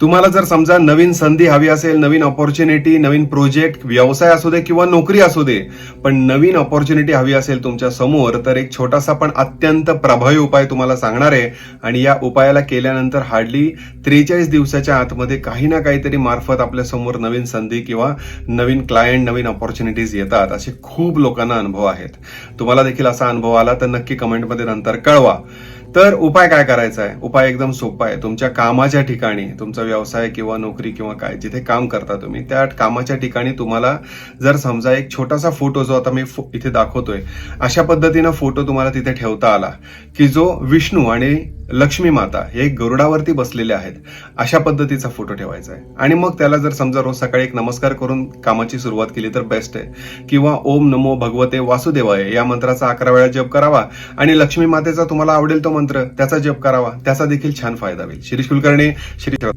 तुम्हाला जर समजा नवीन संधी हवी असेल नवीन ऑपॉर्च्युनिटी नवीन प्रोजेक्ट व्यवसाय असू दे किंवा नोकरी असू दे पण नवीन ऑपॉर्च्युनिटी हवी असेल तुमच्यासमोर तर एक छोटासा पण अत्यंत प्रभावी उपाय तुम्हाला सांगणार आहे. आणि या उपायाला केल्यानंतर हार्डली त्रेचाळीस दिवसाच्या आतमध्ये काही ना काहीतरी मार्फत आपल्यासमोर नवीन संधी किंवा नवीन क्लायंट नवीन ऑपॉर्च्युनिटीज येतात. असे खूप लोकांना अनुभव आहेत. तुम्हाला देखील असा अनुभव आला तर नक्की कमेंटमध्ये नंतर कळवा. तर उपाय काय करायचा आहे? उपाय एकदम सोपा आहे. तुमच्या कामाच्या ठिकाणी तुमचा व्यवसाय किंवा नोकरी किंवा काय जिथे काम करता तुम्ही त्या कामाच्या ठिकाणी तुम्हाला जर समजा एक छोटासा फोटो जो आता मी इथे दाखवतोय अशा पद्धतीनं फोटो तुम्हाला तिथे ठेवता आला की जो विष्णू आणि लक्ष्मी माता हे गरुडावरती बसलेले आहेत. अशा पद्धतीचा फोटो ठेवायचा आहे. आणि मग त्याला जर समजा रोज सकाळी एक नमस्कार करून कामाची सुरुवात केली तर बेस्ट आहे. किंवा ओम नमो भगवते वासुदेवाय या मंत्राचा अकरा वेळा जप करावा. आणि लक्ष्मी मातेचा तुम्हाला आवडेल तो मंत्र त्याचा जप करावा. त्याचा देखील छान फायदा होईल. शिरीष कुलकर्णी श्री